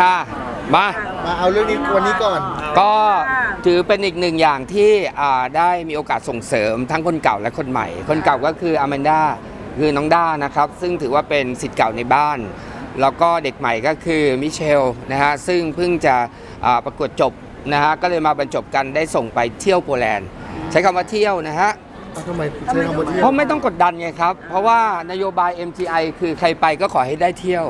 ค่ะมา มาเอาเรื่องนี้วันนี้ก่อน ก็ถือเป็นอีกหนึ่งอย่างที่อ่าได้มีโอกาสส่งเสริมทั้งคนเก่าและคนใหม่ คนเก่าก็คืออแมนด้าคือน้องด้านะครับ ซึ่งถือว่าเป็นสิทธิ์เก่าในบ้าน แล้วก็เด็กใหม่ก็คือมิเชลนะฮะซึ่งเพิ่งจะอ่าประกวดจบนะฮะก็เลยมาบรรจบกันได้ส่งไปเที่ยวโปแลนด์ ใช้คำว่าเที่ยวนะฮะเอา ทำไมใช้คำว่าเที่ยวเพราะไม่ต้องกดดันไงครับ เพราะว่านโยบาย MTI คือใครไปก็ขอให้ได้เที่ยว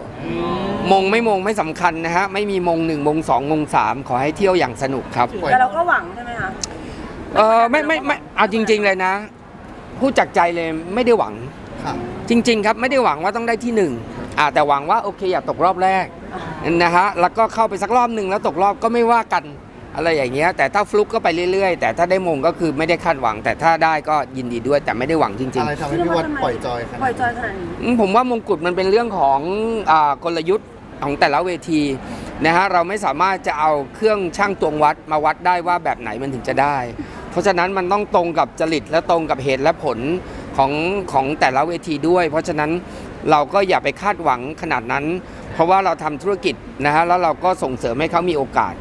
มงไม่มงไม่สำคัญนะฮะ ไม่มีมงหนึ่งมงสองมงสามขอให้เที่ยวอย่างสนุกครับ แต่เราก็หวังใช่ไหมคะเออไม่ไม่ไม่เอาจริง ๆ เลยนะ พูดจากใจเลยไม่ได้หวัง ค่ะจริง ๆ ครับไม่ได้หวังว่าต้องได้ที่หนึ่งอ่าแต่หวังว่าโอเคอย่าตกรอบแรกนะฮะแล้วก็เข้าไปสักรอบหนึ่งแล้วตกรอบก็ไม่ว่ากัน อะไรอย่างเงี้ยแต่ถ้าฟลุกก็ไปเรื่อยๆ แต่ถ้าได้มงก็คือไม่ได้คาดหวัง แต่ถ้าได้ก็ยินดีด้วยแต่ไม่ได้หวังจริง อะไรทำให้พี่วัดปล่อยจอยขนาดปล่อยนั้นจอยขนาดนี้ อืมผมว่ามงกุฎมันเป็นเรื่องของอากลยุทธ์ของแต่ละเวทีนะฮะเราไม่สามารถจะเอาเครื่องช่างตวงวัดมาวัดได้ว่าแบบไหนมันถึงจะได้ เพราะฉะนั้นมันต้องตรงกับจริตและตรงกับเหตุและผลของของแต่ละเวทีด้วย เพราะฉะนั้นเราก็อย่าไปคาดหวังขนาดนั้น เพราะว่าเราทำธุรกิจนะฮะแล้วเราก็ส่งเสริมให้เขามีโอกาส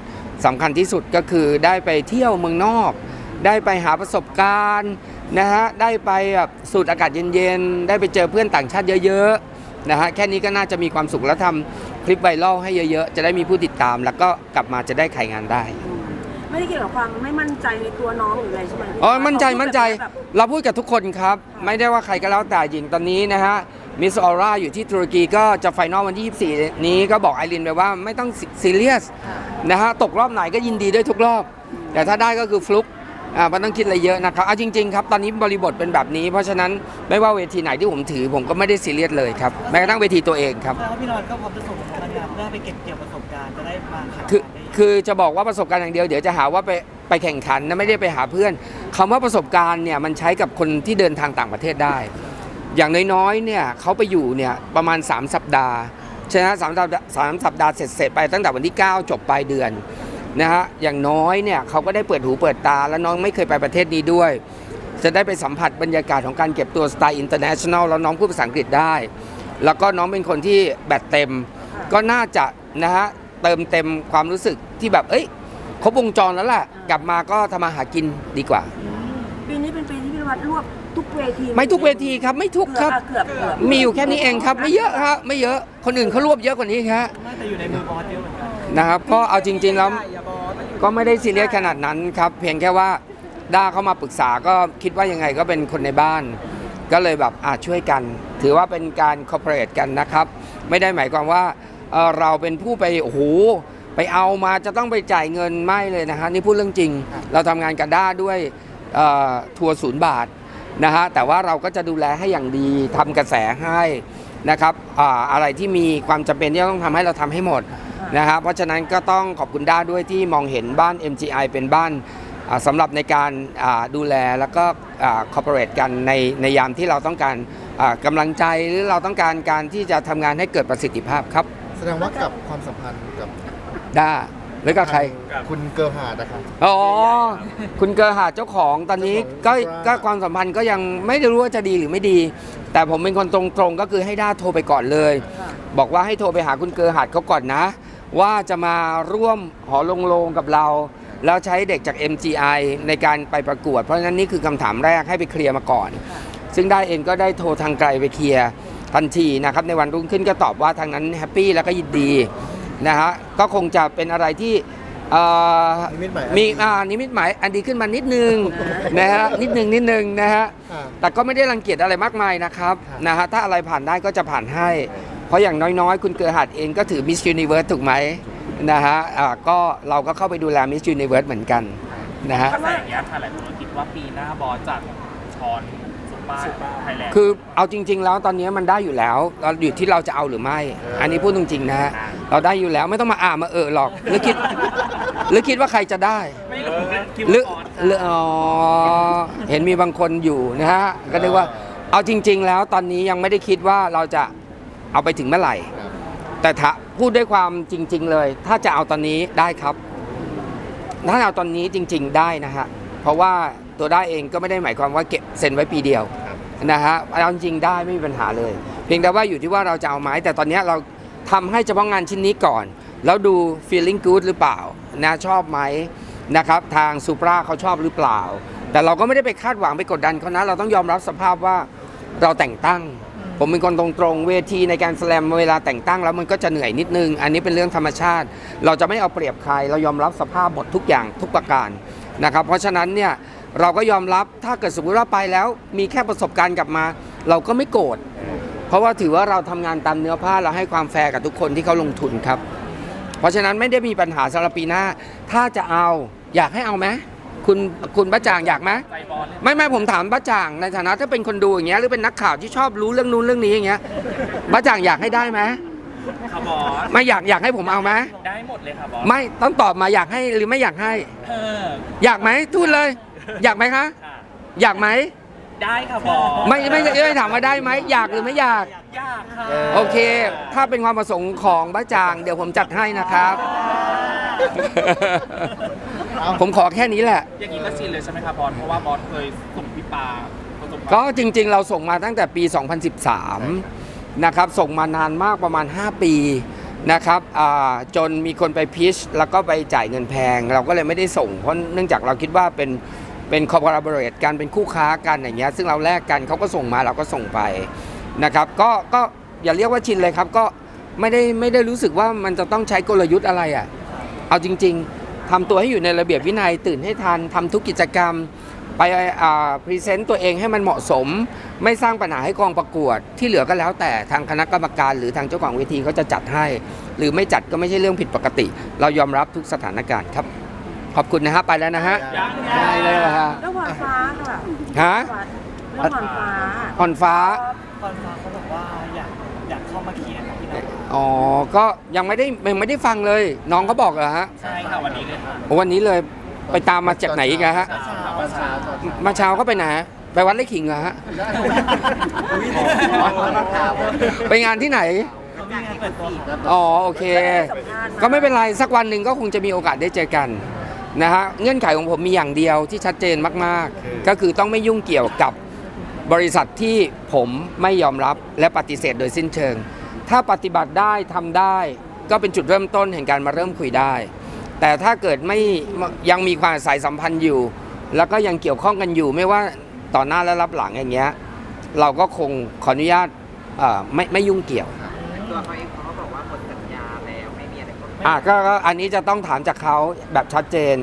สำคัญที่สุดก็คือได้ไปเที่ยวเมืองนอก ได้ไปหาประสบการณ์นะฮะได้ไปแบบสูดอากาศเย็นๆ ได้ไปเจอเพื่อนต่างชาติเยอะๆนะฮะแค่นี้ก็น่าจะมีความสุขแล้วทำคลิปไวรัลให้เยอะๆ จะได้มีผู้ติดตาม แล้วก็กลับมาจะได้ขายงานได้ ไม่ได้เกี่ยวกับความไม่มั่นใจในตัวน้องหรืออะไรใช่ไหมพี่อ๋อมั่นใจมั่นใจแบบ เราพูดกับทุกคนครับ ไม่ได้ว่าใครก็แล้วแต่หญิงตอนนี้นะฮะ มิสออร่าอยู่ที่ตุรกีก็จะไฟนอลวันที่ 24 นี้ก็บอกไอรินไปว่าไม่ต้องซีเรียสนะฮะตกรอบไหนก็ยินดีด้วยทุกรอบ แต่ถ้าได้ก็คือฟลุกอ่ามันต้องคิดอะไรเยอะนะครับเอาจริง ๆ ครับ ตอนนี้บริบทเป็นแบบนี้ เพราะฉะนั้นไม่ว่าเวทีไหนที่ผมถือ ผมก็ไม่ได้ซีเรียสเลยครับแม้กระทั่งเวทีตัวเองครับแปลว่าพี่นอนก็พร้อมจะส่งพนักงานเพื่อไปเก็บเกี่ยวประสบการณ์จะได้มาขายคืองานได้คือจะบอกว่าประสบการณ์อย่างเดียวเดี๋ยวจะหาว่าไปไปแข่งขันนะไม่ได้ไปหาเพื่อนคำว่าประสบการณ์เนี่ยมันใช้กับคนที่เดินทางต่างประเทศได้ อย่างน้อยๆเนี่ยเขาไปอยู่เนี่ยประมาณ 3 สัปดาห์ใช่ไหมสามสัปดาห์สามสัปดาห์เสร็จเสร็จไปตั้งแต่วันที่ 9 จบปลายเดือนนะฮะอย่างน้อยเนี่ยเขาก็ได้เปิดหูเปิดตาแล้วน้องไม่เคยไปประเทศนี้ด้วย จะได้ไปสัมผัสบรรยากาศของการเก็บตัวสไตล์อินเตอร์เนชั่นแนลแล้วน้องพูดภาษาอังกฤษได้ แล้วก็น้องเป็นคนที่แบตเต็ม ก็น่าจะนะฮะเติมเต็มความรู้สึกที่แบบเอ้ยครบวงจรแล้วแหละกลับมาก็ทำมาหากินดีกว่า ปีนี้เป็นปีที่พี่นวัดรวบ ทุกเวทีไม่ทุกเวทีครับไม่ทุกครับ เกือบเกือบมีอยู่แค่นี้เองครับ ไม่เยอะครับไม่เยอะคนอื่นเขารวบเยอะกว่านี้ครับน่าจะอยู่ในมือบอสเยอะเหมือนกันนะครับก็เอาจริง ๆ แล้วอย่าบอสมันอยู่ก็ไม่ได้ซีเรียสขนาดนั้นครับ เพียงแค่ว่าด้าเข้ามาปรึกษาก็คิดว่ายังไงก็เป็นคนในบ้าน ก็เลยแบบอาช่วยกัน ถือว่าเป็นการคอ r p o r a t e กันนะครับ ไม่ได้หมายความว่าเอ่อเราเป็นผู้ไปโอ้โหไปเอามาจะต้องไปจ่ายเงินไม่เลยนะฮะนี่พูดเรื่องจริง เราทำงานกับด้าด้วยเอ่อทัวร์ศูนย์บาท นะฮะแต่ว่าเราก็จะดูแลให้อย่างดีทำกระแสให้นะครับอ่าอะไรที่มีความจำเป็นที่ต้องทำให้เราทำให้หมดนะฮะเพราะฉะนั้นก็ต้องขอบคุณด้าด้วยที่มองเห็นบ้าน MGI เป็นบ้านอ่าสำหรับในการอ่าดูแลแล้วก็คอ r p o r a t e กันในในยามที่เราต้องการอ่ากำลังใจหรือเราต้องการการที่จะทำงานให้เกิดประสิทธิภาพครับ แสดงว่ากับความสัมพันธ์กับด้า หรือกับใคร คุณเกอร์ฮาร์ดนะครับอ๋อ คุณเกอร์หาดเจ้าของตอนนี้ก็เจ้าของ ก็ความสัมพันธ์ก็ยังไม่ได้รู้ว่าจะดีหรือไม่ดี แต่ผมเป็นคนตรงๆก็คือให้ด้าโทรไปก่อนเลย บอกว่าให้โทรไปหาคุณเกอร์หาดเขาก่อนนะ ว่าจะมาร่วมหอลงโลงกับเรา แล้วใช้เด็กจาก MGI ในการไปประกวด เพราะฉะนั้นนี่คือคำถามแรกให้ไปเคลียร์มาก่อน ซึ่งได้เองก็ได้โทรทางไกลไปเคลียร์ทันทีนะครับในวันรุ่งขึ้นก็ตอบว่าทางนั้นแฮปปี้แล้วก็ยินดี นะฮะก็คงจะเป็นอะไรที่เอ่อนิมิตหมายมีอ่านิมิตหมายอันดีขึ้นมานิดนึงนะฮะนิดนึงนิดนึงนะฮะ อ่า แต่ก็ไม่ได้รังเกียจอะไรมากมายนะครับครับนะฮะถ้าอะไรผ่านได้ก็จะผ่านให้ เพราะอย่างน้อยๆ คุณเกิดหัดเองก็ถือ Miss Universe ถูกไหมนะฮะอ่าก็เราก็เข้าไปดูแล Miss Universe เหมือนกันนะฮะกระแสอย่างเงี้ยค่ะหลายคนก็คิดว่าปีหน้าบอสจะช้อน ซุปเปอร์ไทยแลนด์ คือเอาจริง ๆ แล้วตอนนี้มันได้อยู่แล้วเราอยู่ที่เราจะเอาหรือไม่ อันนี้พูดจริงๆนะฮะเราได้อยู่แล้วไม่ต้องมาอ่ามาเออหรอกหรือคิดหรือคิดว่าใครจะได้ ไม่รู้คิดหรือว่าบอสหรืออ๋อเห็นมีบางคนอยู่นะฮะก็เรียกว่าเอาจริง ๆ แล้วตอนนี้ยังไม่ได้คิดว่าเราจะเอาไปถึงเมื่อไหร่ แต่ถ้าพูดด้วยความจริง ๆ เลย ถ้าจะเอาตอนนี้ได้ครับ ถ้าเอาตอนนี้จริง ๆ ได้นะฮะเพราะว่า ตัวได้เองก็ไม่ได้หมายความว่าเก็บเซ็นไว้ปีเดียวนะฮะเอาจริงๆได้ไม่มีปัญหาเลย เพียงแต่ว่าอยู่ที่ว่าเราจะเอาไหมแต่ตอนนี้เราทำให้เฉพาะงานชิ้นนี้ก่อน แล้วดู feeling good หรือเปล่านะชอบไหมนะครับทางซูปราเขาชอบหรือเปล่า แต่เราก็ไม่ได้ไปคาดหวังไปกดดันเขานะเราต้องยอมรับสภาพว่าเราแต่งตั้ง ผมเป็นคนตรงๆเวทีในการแสลมเวลาแต่งตั้งแล้วมันก็จะเหนื่อยนิดนึง อันนี้เป็นเรื่องธรรมชาติ เราจะไม่เอาเปรียบใคร เรายอมรับสภาพหมดทุกอย่างทุกประการนะครับเพราะฉะนั้นเนี่ย เราก็ยอมรับถ้าเกิดสมมติว่าไปแล้ว มีแค่ประสบการณ์กลับมา เราก็ไม่โกรธเพราะว่าถือว่าเราทำงานตามเนื้อผ้าเราให้ความแฟร์กับทุกคนที่เขาลงทุนครับ เพราะฉะนั้นไม่ได้มีปัญหาสำหรับปีหน้า ถ้าจะเอาอยากให้เอาไหมคุณคุณบ้าจางอยากไหมใจบอลเลยไม่ไม่ผมถามบ้าจ่างในฐานะถ้าเป็นคนดูอย่างเงี้ยหรือเป็นนักข่าวที่ชอบรู้เรื่องนู้นเรื่องนี้อย่างเงี้ยบ้าจ่างอยากให้ได้ไหมค่ะบอสไม่อยากอยากให้ผมเอาไหมได้หมดเลยค่ะบอสไม่ต้องตอบมาอยากให้หรือไม่อยากให้เอออยากไหมทูดเลย อยากไหมคะค่ะอยากไหม ได้ค่ะบอสไม่ไม่ไม่ถามว่าได้ไหมอยากหรือไม่อยาก ยากค่ะโอเค ถ้าเป็นความประสงค์ของบ้าจาง เดี๋ยวผมจัดให้นะครับ ผมขอแค่นี้แหละ อย่างนี้ก็ชินเลยใช่ไหมคะบอสเพราะว่าบอสเคยส่งพี่ปาประสบก็การณ์จริง ๆ เราส่งมาตั้งแต่ปี 2013 นะครับ ส่งมานานมากประมาณ 5 ปีนะครับอ่าจนมีคนไปพิชแล้วก็ไปจ่ายเงินแพง เราก็เลยไม่ได้ส่ง เพราะเนื่องจากเราคิดว่าเป็น เป็นคอร์ปอเรทกันเป็นคู่ค้ากันอย่างเงี้ยซึ่งเราแลกกันเขาก็ส่งมาเราก็ส่งไปนะครับก็ก็อย่าเรียกว่าชินเลยครับก็ไม่ได้ไม่ได้รู้สึกว่ามันจะต้องใช้กลยุทธ์อะไรอะเอาจริง ๆทำตัวให้อยู่ในระเบียบวินัยตื่นให้ทันทำทุกกิจกรรม ไปพรีเซนต์ตัวเองให้มันเหมาะสม ไม่สร้างปัญหาให้กองประกวด ที่เหลือก็แล้วแต่ทางคณะกรรมการ หรือทางเจ้าของเวทีเขาจะจัดให้ หรือไม่จัดก็ไม่ใช่เรื่องผิดปกติ เรายอมรับทุกสถานการณ์ครับ ขอบคุณนะฮะไปแล้วนะฮะยังได้เลยเหรอฮะเรื่องหวานฟ้าค่ะฮะเรื่องหวานฟ้าผ่อนฟ้า ตอนฟ้าเขาบอกว่าอยากอยากเข้ามาเคลียร์กับพี่นัทอ๋อ ก็ยังไม่ได้ยังไม่ได้ฟังเลย น้องเขาบอกเหรอฮะ ใช่ค่ะวันนี้เลยค่ะโอ้วันนี้เลยไปตามมาจากไหนอีกอะฮะเช้าเช้ามาเช้าก็ไปไหนฮะไปวัดไร่ขิงเหรอฮะไปงานที่ไหน เขามีงานเปิดตัวของ อ๋อ โอเคสัมภาษณ์าก็ไม่เป็นไร สักวันหนึ่งก็คงจะมีโอกาสได้เจอกัน นะฮะเงื่อนไขของผมมีอย่างเดียวที่ชัดเจนมากๆ ก็คือต้องไม่ยุ่งเกี่ยวกับบริษัทที่ผมไม่ยอมรับและปฏิเสธโดยสิ้นเชิง ถ้าปฏิบัติได้ทำได้ ก็เป็นจุดเริ่มต้นแห่งการมาเริ่มคุยได้ แต่ถ้าเกิดไม่ยังมีความสายสัมพันธ์อยู่ แล้วก็ยังเกี่ยวข้องกันอยู่ไม่ว่าต่อหน้าและรับหลังอย่างเงี้ยเราก็คงขออนุญาตเอ่อไม่ไม่ยุ่งเกี่ยวตัวเขาเองเขาก็บอกว่าหมดสัญญาแล้วไม่มี อะไรก็อะก็ก็อันนี้จะต้องถามจากเขาแบบชัดเจน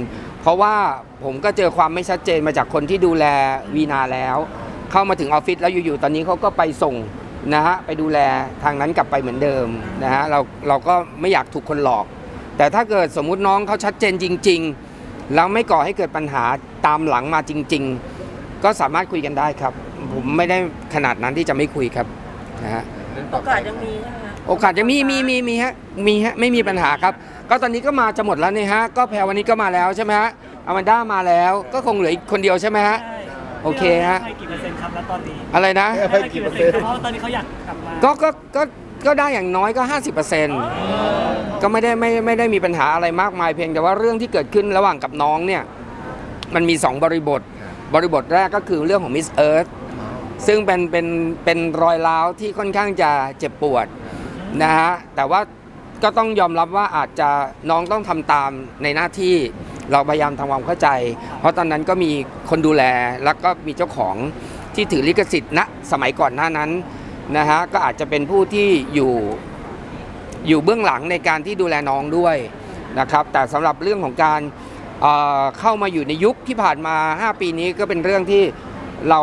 เพราะว่าผมก็เจอความไม่ชัดเจนมาจากคนที่ดูแลวีนาแล้ว เข้ามาถึงออฟฟิศแล้วอยู่ๆตอนนี้เขาก็ไปส่งนะฮะไปดูแลทางนั้นกลับไปเหมือนเดิมนะฮะเราเราก็ไม่อยากถูกคนหลอก แต่ถ้าเกิดสมมุติน้องเขาชัดเจนจริง ๆ แล้วไม่ก่อให้เกิดปัญหาตามหลังมาจริง ๆ ก็สามารถคุยกันได้ครับ ผมไม่ได้ขนาดนั้นที่จะไม่คุยครับนะฮะ โอกาสยังมีใช่ไหมคะ โอกาสจะมีมีมีมีฮะมีฮะไม่มีปัญหาครับ ก็ตอนนี้ก็มาจะหมดแล้วเนี่ยฮะก็แพรวันนี้ก็มาแล้วใช่ไหมฮะอแมนด้ามาแล้วก็คงเหลืออีกคนเดียวใช่ไหมฮะใช่โอเคฮะ ให้กี่เปอร์เซ็นต์ครับแล้วตอนนี้อะไรนะ ให้ไปกี่เปอร์เซ็นต์เพราะว่าตอนนี้เขาอยากกลับมาก็ก็ก็ก็ได้อย่างน้อยก็ 50%ก็ไม่ได้ไม่ไม่ได้มีปัญหาอะไรมากมายเพียงแต่ว่าเรื่องที่เกิดขึ้นระหว่างกับน้องเนี่ยมันมี 2 บริบท บริบทแรกก็คือเรื่องของมิสเอิร์ธซึ่งเป็นเป็นเป็นรอยร้าวที่ค่อนข้างจะเจ็บปวด นะฮะแต่ว่าก็ต้องยอมรับว่าอาจจะน้องต้องทำตามในหน้าที่เราพยายามทำความเข้าใจ เพราะตอนนั้นก็มีคนดูแลแล้วก็มีเจ้าของที่ถือลิขสิทธิ์ณสมัยก่อนหน้านั้นนะฮะก็อาจจะเป็นผู้ที่อยู่อยู่เบื้องหลังในการที่ดูแลน้องด้วยนะครับแต่สำหรับเรื่องของการเเข้ามาอยู่ในยุคที่ผ่านมา 5 ปีนี้ก็เป็นเรื่องที่เรา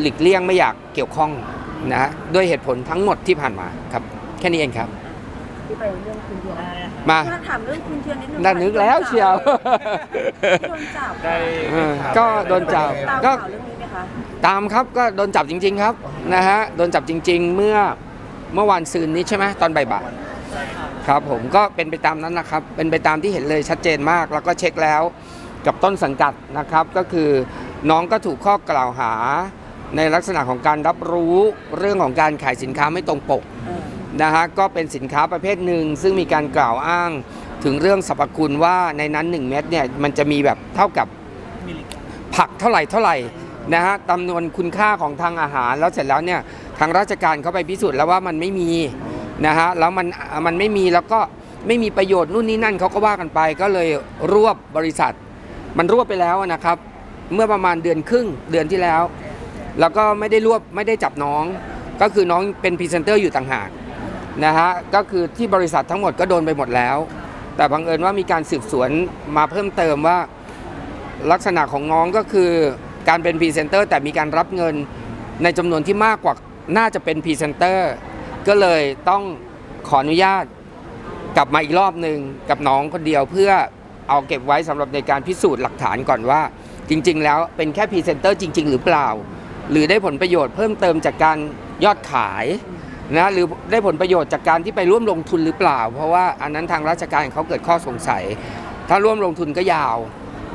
หลีกเลี่ยงไม่อยากเกี่ยวข้องนะฮะด้วยเหตุผลทั้งหมดที่ผ่านมาครับ แค่นี้เองครับ ที่ไปเรื่องคุณเทียนได้ครับมาถ้าถามเรื่องคุณเทียนนิดนึงน่านึกแล้วเชียว โดนจับได้เออก็โดนจับ ตามก็ข่าวเรื่องนี้ไหมคะตามครับก็โดนจับจริง ๆ ครับนะฮะโดนจับจริง ๆ เมื่อเมื่อวันซืนนี้ใช่ไหมตอนบ่ายๆครับผมก็เป็นไปตามนั้นนะครับ เป็นไปตามที่เห็นเลยชัดเจนมาก แล้วก็เช็คแล้วกับต้นสังกัดนะครับ ก็คือน้องก็ถูกข้อกล่าวหา ในลักษณะของการรับรู้เรื่องของการขายสินค้าไม่ตรงปก เออ นะฮะก็เป็นสินค้าประเภทหนึ่ง ซึ่งมีการกล่าวอ้างถึงเรื่องสรรพคุณว่าในนั้น 1 เม็ดเนี่ยมันจะมีแบบเท่ากับผักเท่าไหร่เท่าไหร่นะฮะจำนวนคุณค่าของทางอาหารแล้วเสร็จแล้วเนี่ยทางราชการเขาไปพิสูจน์แล้วว่ามันไม่มีนะฮะแล้วมันมันไม่มีแล้วก็ไม่มีประโยชน์นู่นนี่นั่นเขาก็ว่ากันไป ก็เลยรวบบริษัท มันรวบไปแล้วนะครับ เมื่อประมาณเดือนครึ่งเดือนที่แล้ว แล้วก็ไม่ได้รวบไม่ได้จับน้อง ก็คือน้องเป็นพรีเซนเตอร์อยู่ต่างหาก นะฮะก็คือที่บริษัททั้งหมดก็โดนไปหมดแล้ว แต่บังเอิญว่ามีการสืบสวนมาเพิ่มเติมว่า ลักษณะของน้องก็คือการเป็นพรีเซนเตอร์แต่มีการรับเงินในจำนวนที่มากกว่าน่าจะเป็นพรีเซนเตอร์ก็เลยต้องขออนุญาตกลับมาอีกรอบหนึ่งกับน้องคนเดียวเพื่อเอาเก็บไว้สำหรับในการพิสูจน์หลักฐานก่อนว่า จริง ๆ แล้วเป็นแค่พรีเซนเตอร์จริง ๆ หรือเปล่า หรือได้ผลประโยชน์เพิ่มเติมจากการยอดขาย นะหรือได้ผลประโยชน์จากการที่ไปร่วมลงทุนหรือเปล่า เพราะว่าอันนั้นทางราชการเขาเกิดข้อสงสัย ถ้าร่วมลงทุนก็ยาว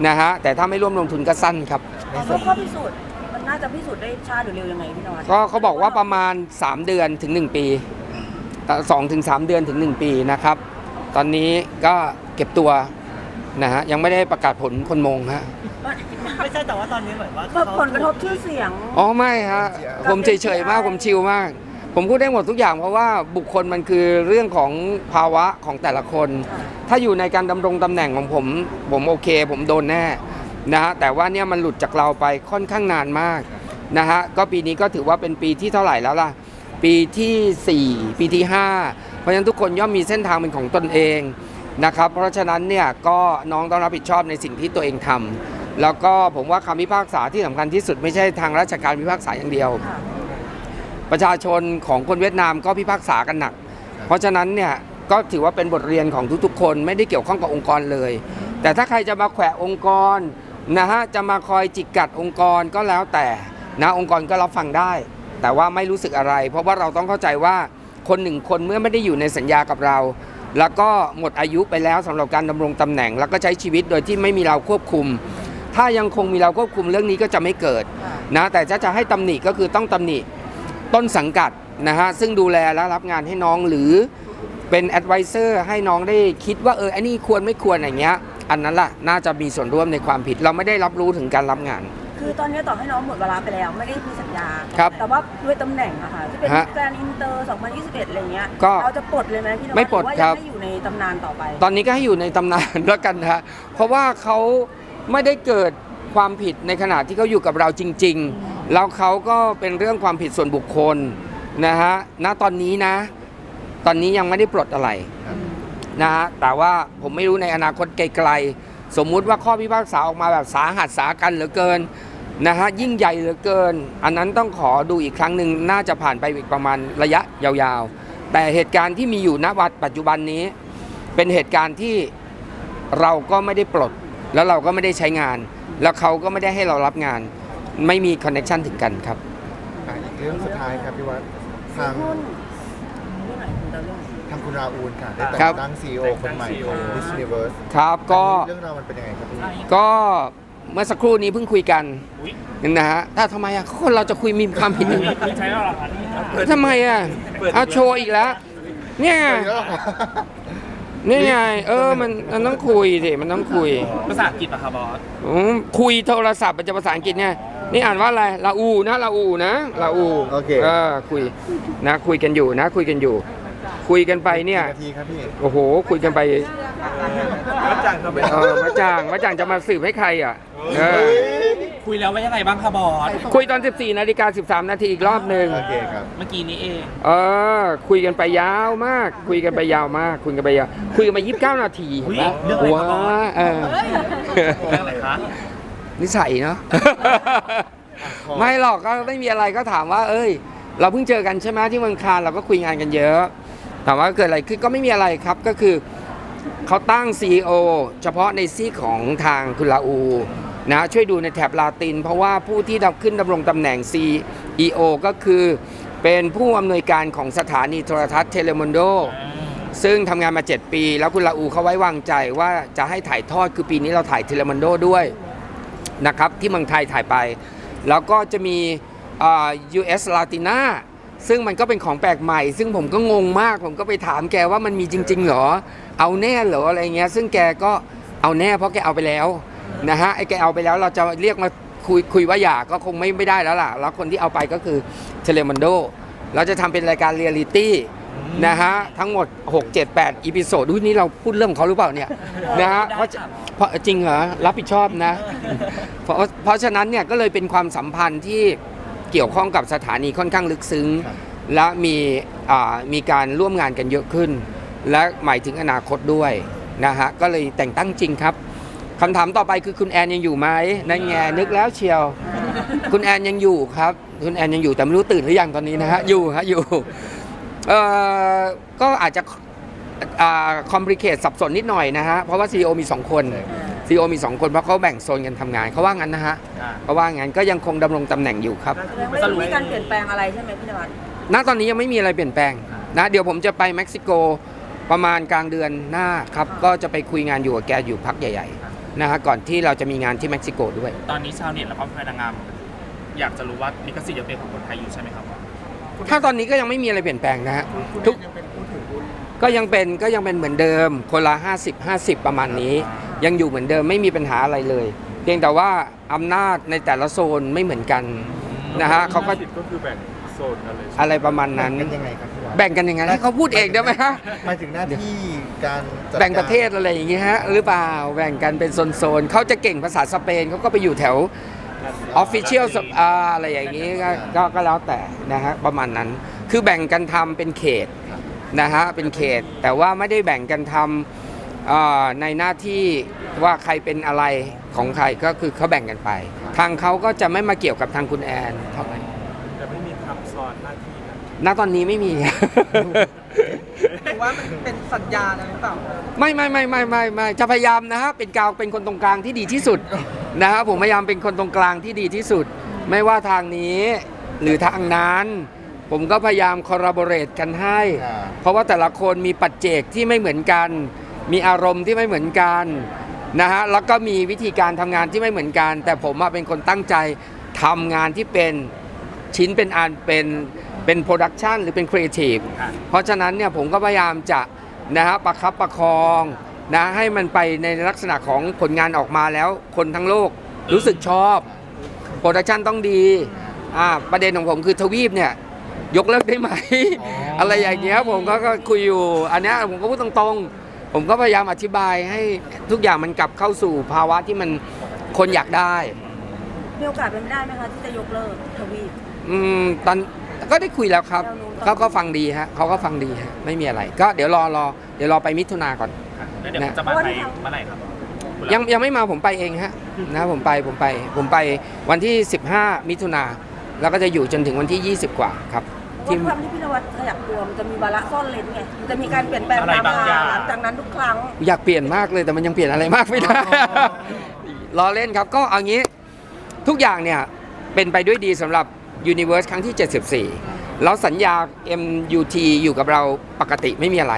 นะฮะแต่ถ้าไม่ร่วมลงทุนก็สั้นครับแล้วข้อพิสูจน์มันน่าจะพิสูจน์ได้ช้าหรือเร็วยังไงพี่นวัดก็เขาบอกว่าประมาณ 3 เดือนถึง 1 ปีสองถึงสามเดือนถึง 1 ปีนะครับ ตอนนี้ก็เก็บตัวนะฮะยังไม่ได้ประกาศผลคนมงฮะไม่ใช่แต่ว่าตอนนี้เหมือนว่าเกิดผลกระทบชื่อเสียงอ๋อไม่ฮะผมเฉยๆมากผมชิลมาก ผมพูดได้หมดทุกอย่างเพราะว่าบุคคลมันคือเรื่องของภาวะของแต่ละคน ถ้าอยู่ในการดำรงตำแหน่งของผมผมโอเค ผมโดนแน่นะฮะแต่ว่าเนี่ยมันหลุดจากเราไปค่อนข้างนานมากนะฮะก็ปีนี้ก็ถือว่าเป็นปีที่เท่าไหร่แล้วล่ะ ปีทีสี่4 ปีที่ 5 เพราะฉะนั้นทุกคนย่อมมีเส้นทางเป็นของตนเองนะครับเพราะฉะนั้นเนี่ยก็น้องต้องรับผิดชอบในสิ่งที่ตัวเองทำแล้วก็ผมว่าคำพิพากษาที่สำคัญที่สุดไม่ใช่ทางราชการพิพากษาอย่างเดียว ประชาชนของคนเวียดนามก็พิพากษากันหนัก เพราะฉะนั้นเนี่ยก็ถือว่าเป็นบทเรียนของทุกๆ คนไม่ได้เกี่ยวข้องกับองค์กรเลย แต่ถ้าใครจะมาแขวะองค์กรนะฮะจะมาคอยจิกกัดองค์กรก็แล้วแต่นะองค์กรก็รับฟังได้ แต่ว่าไม่รู้สึกอะไร เพราะว่าเราต้องเข้าใจว่าคนหนึ่งคนเมื่อไม่ได้อยู่ในสัญญากับเรา แล้วก็หมดอายุไปแล้วสำหรับการดำรงตำแหน่ง แล้วก็ใช้ชีวิตโดยที่ไม่มีเราควบคุม ถ้ายังคงมีเราควบคุมเรื่องนี้ก็จะไม่เกิดนะแต่ถ้าจะให้ตำหนิก็คือต้องตำหนิ ต้นสังกัดนะฮะซึ่งดูแลและรับงานให้น้องหรือเป็นแอดไวเซอร์ให้น้องได้คิดว่าเออไอ้นี่ควรไม่ควรอย่างเงี้ยอันนั้นล่ะน่าจะมีส่วนร่วมในความผิด เราไม่ได้รับรู้ถึงการรับงาน คือตอนนี้ต่อให้น้องหมดเวลาไปแล้วไม่ได้มีสัญญา ครับแต่ว่าด้วยตำแหน่งอะค่ะที่เป็นฮะแกรนด์อินเตอร์ 2021 อะไรเงี้ยก็เราจะปลดเลยไหมพี่นวัดไม่ปลดหอว่าครัยับงให้อยู่ในตำนานต่อไป ตอนนี้ก็ให้อยู่ในตำนาน แล้วกันนะฮะเพราะว่าเขาไม่ได้เกิด ความผิดในขณะที่เขาอยู่กับเราจริง ๆ แล้วเขาก็เป็นเรื่องความผิดส่วนบุคคลนะฮะณตอนนี้นะ ตอนนี้ยังไม่ได้ปลดอะไรครับนะฮะแต่ว่าผมไม่รู้ในอนาคตไกลๆ สมมุติว่าข้อพิพากษาออกมาแบบสาหัสสากันเหลือเกินนะฮะยิ่งใหญ่เหลือเกิน อันนั้นต้องขอดูอีกครั้งหนึ่งน่าจะผ่านไปอีกประมาณระยะยาวๆ แต่เหตุการณ์ที่มีอยู่ณวัดปัจจุบันนี้ เป็นเหตุการณ์ที่เราก็ไม่ได้ปลด แล้วเราก็ไม่ได้ใช้งาน แล้วเขาก็ไม่ได้ให้เรารับงาน ไม่มีคอนเน c t ชันถึงกันครับ อะอีกเรื่องสุดท้ายครับพี่วัดทางหุ้นเรื่องไหนคุณดาวเรื่องไหนทางคุณราอูนค่ะได้แต่ครังบตั้ง CEO คนใหม่ของ Miss Universe ครับก็ อันนี้เรื่องราวมันเป็นยังไงครับพี่ก็เมื่อสักครู่นี้เพิ่งคุยกันอุ๊ย นะฮะถ้าทำไมอะคนเราจะคุยมีความผิดหนึ่งไม่ใช่แล้วเหรอคะทำไมอะเอาโชว์อีกแล้ว เนี่ยไง นี่ไง เออมันมันต้องคุยสิมันต้องคุยภาษาอังกฤษเหรอคะบอสอืมคุยโทรศัพท์มันจะภาษาอังกฤษไงนี่อ่านว่าอะไรลาอูนะลาอูนะลาอูโอเค เออคุยนะคุยกันอยู่นะคุยกันอยู่ คุยกันไปเนี่ยกี่นาทีครับพี่โอ้โห คุยกันไปก็จังครับเออมาจางมาจางจะมาสืบให้ใครอะเออคุยแล้วว่ายังไงบ้างคะบอสคุยตอน 14นาฬิกา13 นาทีอีกรอบหนึ่ง โอเคครับ เมื่อกี้นี้เองเออคุยกันไปยาวมาก คุยกันไปยาวมาก คุยกันไปยาวคุยกันมา29นาทีอุ๊ยห็นปะเรื่องอะไรครับบอสว้าเออเรื่องอะไรคะ นิสัยเนาะไม่หรอกก็ไม่มีอะไรก็ถามว่า เอ้ย เราเพิ่งเจอกันใช่ไหมที่เมืองคานเราก็คุยงานกันเยอะ ถามว่าเกิดอะไรขึ้นก็ไม่มีอะไรครับก็คือเขาตั้ง CEO เฉพาะในซีของทางคุณลาอูนะช่วยดูในแถบลาติน เพราะว่าผู้ที่ดำขึ้นดำรงตำแหน่ง CEO ก็คือเป็นผู้อำนวยการของสถานีโทรทัศน์เทเลมอนโดซึ่งทำงานมา 7 ปี แล้วคุณลาอูเขาไว้วางใจว่าจะให้ถ่ายทอดคือปีนี้เราถ่ายเทเลมอนโดด้วยนะครับที่เมืองไทยถ่ายไป แล้วก็จะมีอ่า US Latina ซึ่งมันก็เป็นของแปลกใหม่ ซึ่งผมก็งงมาก ผมก็ไปถามแกว่ามันมีจริงๆเหรอ เอาแน่เหรออะไรเงี้ย ซึ่งแกก็เอาแน่เพราะแกเอาไปแล้วนะฮะ ไอ้แกเอาไปแล้วเราจะเรียกมาคุยคุยว่าอยากก็คงไม่ไม่ได้แล้วล่ะ แล้วคนที่เอาไปก็คือเทเลมันโด เราจะทำเป็นรายการเรียลิตี้นะฮะทั้งหมด 6 7 8 อีพิโซดอุ้ยนี่เราพูดเรื่องของเขาหรือเปล่าเนี่ยนะฮะเพราะเพราะจริงเหรอรับผิดชอบนะ เพราะเพราะฉะนั้นเนี่ยก็เลยเป็นความสัมพันธ์ที่ เกี่ยวข้องกับสถานีค่อนข้างลึกซึ้งครับและมีอ่ามีการร่วมงานกันเยอะขึ้น และหมายถึงอนาคตด้วยนะฮะก็เลยแต่งตั้งจริงครับคำถามต่อไปคือคุณแอนยังอยู่ไหมนั่นไงนึกแล้วเชียว คุณแอนยังอยู่ครับ คุณแอนยังอยู่แต่ไม่รู้ตื่นหรือยังตอนนี้นะฮะอยู่ฮะอยู่เอ่อก็อาจจะคอมพลีเคทสับสนนิดหน่อยนะฮะเพราะว่า CEO มี 2 คน CEO มี 2 คนเพราะเขาแบ่งโซนกันทำงานเขาว่างั้นนะฮะอ่า เขาว่างั้นก็ยังคงดำรงตำแหน่งอยู่ครับ แสดงว่ายังไม่มีการเปลี่ยนแปลงอะไรใช่ไหมพี่นวัดณตอนนี้ยังไม่มีอะไรเปลี่ยนแปลงนะเดี๋ยวผมจะไปเม็กซิโกประมาณกลางเดือนหน้าครับ ก็จะไปคุยงานอยู่กับแกอยู่พักใหญ่ๆนะฮะก่อนที่เราจะมีงานที่เม็กซิโกด้วย ตอนนี้ชาวเน็ตและพ่อแม่นางงาม อยากจะรู้ว่าลิขสิทธิ์ยังเป็นของคนไทยอยู่ใช่ไหมครับ ถ้าตอนนี้ก็ยังไม่มีอะไรเปลี่ยนแปลงนะฮะทุกก็ยังเป็นก็ยังเป็นเหมือนเดิม คนละ 50 50 ประมาณนี้ ยังอยู่เหมือนเดิมไม่มีปัญหาอะไรเลย เพียงแต่ว่าอำนาจในแต่ละโซนไม่เหมือนกันนะฮะเขาก็ก็คือแบ่งโซนกันเลยอะไรประมาณนั้น กันยังไงครับพี่วัดแบ่งกันยังไงให้เขาพูดเองได้ไหมฮะ หมายถึงหน้าที่การจัดแบ่งประเทศอะไรอย่างเงี้ยฮะหรือเปล่าแบ่งกันเป็นโซนๆเขาจะเก่งภาษาสเปนเขาก็ไปอยู่แถวออฟฟิเชียลอะไรอย่างงี้ก็ก็ก็แล้วแต่นะฮะประมาณนั้น คือแบ่งกันทำเป็นเขตนะฮะเป็นเขต แต่ว่าไม่ได้แบ่งกันทำเอ่อ ในหน้าที่ว่าใครเป็นอะไรของใครก็คือเขาแบ่งกันไป ทางเขาก็จะไม่มาเกี่ยวกับทางคุณแอนเท่าไหร่แต่ไม่มีทับซ้อนหน้าที่กันณตอนนี้ไม่มี หรือว่ามันเป็นสัญญาอะไรหรือเปล่าไม่ไม่ไม่ไม่ไม่ไม่จะพยายามนะฮะเป็นกลางเป็นคนตรงกลางที่ดีที่สุดนะฮะผมพยายามเป็นคนตรงกลางที่ดีที่สุด ไม่ว่าทางนี้หรือทางนั้น ผมก็พยายามคอ r บ o เร e กันให้อ่าเพราะว่าแต่ละคนมีปัจเจกที่ไม่เหมือนกัน มีอารมณ์ที่ไม่เหมือนกันนะฮะแล้วก็มีวิธีการทำงานที่ไม่เหมือนกัน แต่ผมอะเป็นคนตั้งใจทำงานที่เป็นชิ้นเป็นอันเป็นเป็นโปรดักชันหรือเป็นครีเอทีฟอะเพราะฉะนั้นเนี่ยผมก็พยายามจะนะฮะประคับประคองนะให้มันไปในลักษณะของผลงานออกมาแล้ว คนทั้งโลกรู้สึกชอบโปรดักชันต้องดีอ่าประเด็นของผมคือทวีปเนี่ยยกเลิกได้ไหม อะไรอย่างเงี้ยผมก็ก็คุยอยู่ อันเนี้ยผมก็พูดตรงๆ ผมก็พยายามอธิบายให้ทุกอย่างมันกลับเข้าสู่ภาวะที่มันคนอยากได้ มีโอกาสเป็นไปได้ไหมคะที่จะยกเลิกทวีปอืมตอนก็ได้คุยแล้วครับเขาก็ฟังดีฮะเขาก็ฟังดีฮะไม่มีอะไร ก็เดี๋ยวรอรอเดี๋ยวรอไปมิถุนาก่อน แล้วเดี๋ยวจะมาไทยเมื่อไหร่ครับคุณยังยังไม่มาผมไปเองฮะนะผมไปผมไป ผมไปวันที่ 15 มิถุนาแล้วก็จะอยู่จนถึงวันที่ 20 กว่าครับ เพราะความที่พี่นวัดขยับตัวมันจะมีวาระซ่อนเลนไงมันจะมีการเปลี่ยนแปลงตามมาหลังจากนั้นทุกครั้ง อยากเปลี่ยนมากเลยแต่มันยังเปลี่ยนอะไรมากไม่ได้ ล้อเล่นครับก็เอางี้ทุกอย่างเนี่ยเป็นไปด้วยดีสำหรับ Universe ครั้งที่ 74 แล้วสัญญา MUT อยู่กับเราปกติไม่มีอะไร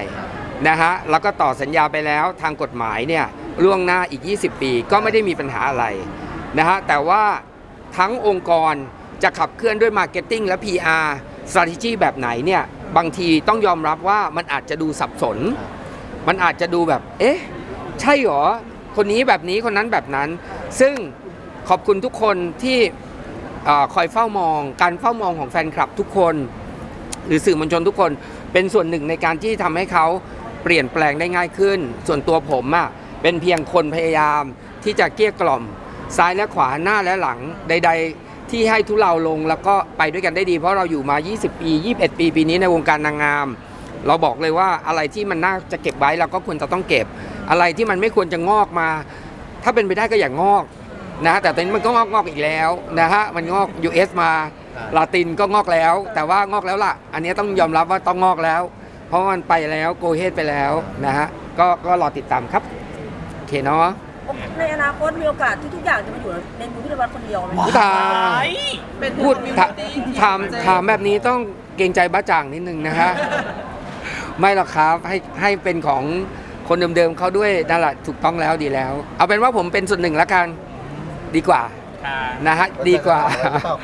นะฮะแล้วก็ต่อสัญญาไปแล้วทางกฎหมายเนี่ยล่วงหน้าอีก 20 ปีก็ไม่ได้มีปัญหาอะไรนะฮะแต่ว่าทั้งองค์กรจะขับเคลื่อนด้วย Marketing และ PR strategy แบบไหนเนี่ยบางทีต้องยอมรับว่ามันอาจจะดูสับสน มันอาจจะดูแบบ เอ๊ะ ใช่เหรอ คนนี้แบบนี้คนนั้นแบบนั้น ซึ่งขอบคุณทุกคนที่เออคอยเฝ้ามอง การเฝ้ามองของแฟนคลับทุกคน หรือสื่อมวลชนทุกคนเป็นส่วนหนึ่งในการที่ทำให้เขาเปลี่ยนแปลงได้ง่ายขึ้น ส่วนตัวผมอะ่ะเป็นเพียงคนพยายามที่จะเกลี้ยกล่อม ซ้ายและขวาหน้าและหลังใด ๆ ที่ให้ทุเลาลงแล้วก็ไปด้วยกันได้ดี เพราะเราอยู่มา 20 ปี 21 ปีปีนี้ในวงการนางงาม เราบอกเลยว่าอะไรที่มันน่าจะเก็บไว้เราก็ควรจะต้องเก็บ อะไรที่มันไม่ควรจะงอกมา ถ้าเป็นไปได้ก็อย่างงอกนะแต่ตอนนี้มันก็งอกงอกอีกแล้วนะฮะมันงอก US มาลาตินก็งอกแล้ว แต่ว่างอกแล้วล่ะ อันนี้ต้องยอมรับว่าต้องงอกแล้ว เพราะมันไปแล้วโกเฮดไปแล้วนะฮะก็ก็รอติดตามครับโอเคเนาะ ในอนาคตมีโอกาสที่ทุกอย่างจะมาอยู่ในมือพี่นวัดคนเดียวไหมผู้ตาไอ้เป็นพูดถาถามถามแบบนี้ต้องเกรงใจบ้าจ่างนิดนึงนะฮะ ไม่หรอกครับให้ให้เป็นของคนเดิมๆเขาด้วยนั่นแหละถูกต้องแล้วดีแล้ว เอาเป็นว่าผมเป็นส่วนหนึ่งแล้วกันดีกว่าค่ะนะฮะดีกว่าหรือเปล่าครับ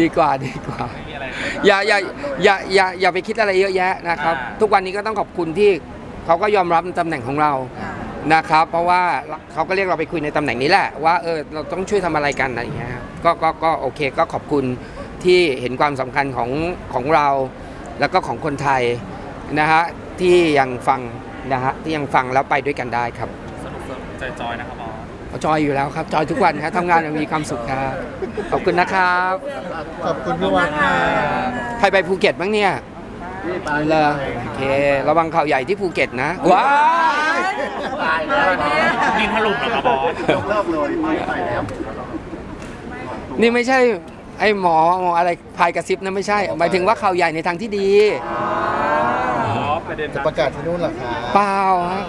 ดีกว่า ดีกว่าไม่มีอะไรอย่าอย่าอย่าอย่าอย่าไปคิดอะไรเยอะแยะนะครับอ่าทุกวันนี้ก็ต้องขอบคุณที่เขาก็ยอมรับในตำแหน่งของเรา นะครับ เพราะว่าเขาก็เรียกเราไปคุยในตำแหน่งนี้แหละ ว่าเออเราต้องช่วยทำอะไรกันอะไรอย่างเงี้ยครับก็ก็ก็โอเคก็ขอบคุณที่เห็นความสำคัญของของเรา แล้วก็ของคนไทยนะฮะที่ยังฟังนะฮะที่ยังฟังแล้วไปด้วยกันได้ครับสนุกสนุกจอยๆนะครับบอส จอยอยู่แล้วครับจอยทุกวันครับทำงานอย่างมีความสุขครับขอบคุณนะครับ ขอบคุณพี่วัดค่ะ ใครไปภูเก็ตบ้างเนี่ย เลยโอเค ระวังข่าวใหญ่ที่ภูเก็ตนะ ว้าย ตายแล้วดินถล่มเหรอครับบอสยกเลิกเลยไปแล้วนี่ไม่ใช่ไอ้หมอหมออะไรพายกระซิบนะไม่ใช่ หมายถึงว่าข่าวใหญ่ในทางที่ดี อ๋อประเด็นจะนั้น ประกาศที่นู่นเหรอคะ เปล่าฮะ